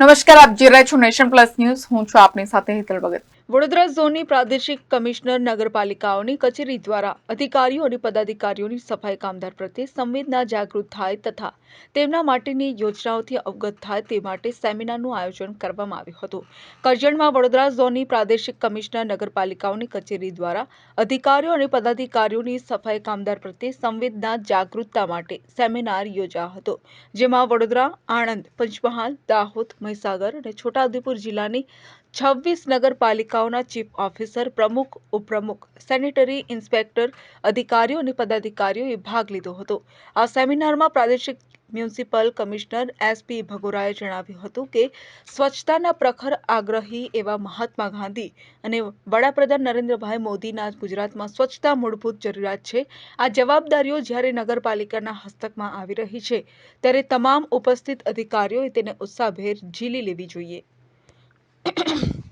નમસ્કાર આપ જે રહ્યા છો નેશન પ્લસ ન્યૂઝ. હું છું આપની સાથે હેતલ ભગત. વડોદરા ઝોનની પ્રાદેશિક કમિશનર નગરપાલિકાઓની કચેરી દ્વારા અધિકારીઓ અને પદાધિકારીઓની સફાઈ કામદાર પ્રત્યે સંવેદના જાગૃત થાય તથા તેમના માટેની યોજનાઓથી અવગત થાય તે માટે સેમિનારનું આયોજન કરવામાં આવ્યું હતું. કરજણમાં વડોદરા ઝોનની પ્રાદેશિક કમિશનર નગરપાલિકાઓની કચેરી દ્વારા અધિકારીઓ અને પદાધિકારીઓની સફાઈ કામદાર પ્રત્યે સંવેદના જાગૃતતા માટે સેમિનાર યોજાયો હતો, જેમાં વડોદરા, આણંદ, પંચમહાલ, દાહોદ, મહીસાગર અને છોટાઉદેપુર જિલ્લાની છવ્વીસ નગરપાલિકાઓના ચીફ ઓફિસર, પ્રમુખ, ઉપપ્રમુખ, સેનેટરી ઇન્સ્પેક્ટર, અધિકારીઓ અને પદાધિકારીઓએ ભાગ લીધો હતો. આ સેમિનારમાં પ્રાદેશિક મ્યુનિસિપલ કમિશનર એસપી ભગોરાએ જણાવ્યું હતું કે, સ્વચ્છતાના પ્રખર આગ્રહી એવા મહાત્મા ગાંધી અને વડાપ્રધાન નરેન્દ્રભાઈ મોદીના ગુજરાતમાં સ્વચ્છતા મૂળભૂત જરૂરિયાત છે, આ જવાબદારીઓ જ્યારે નગરપાલિકાના હસ્તકમાં આવી રહી છે, ત્યારે તમામ ઉપસ્થિત અધિકારીઓએ તેને ઉત્સાહભેર ઝીલી લેવી જોઈએ.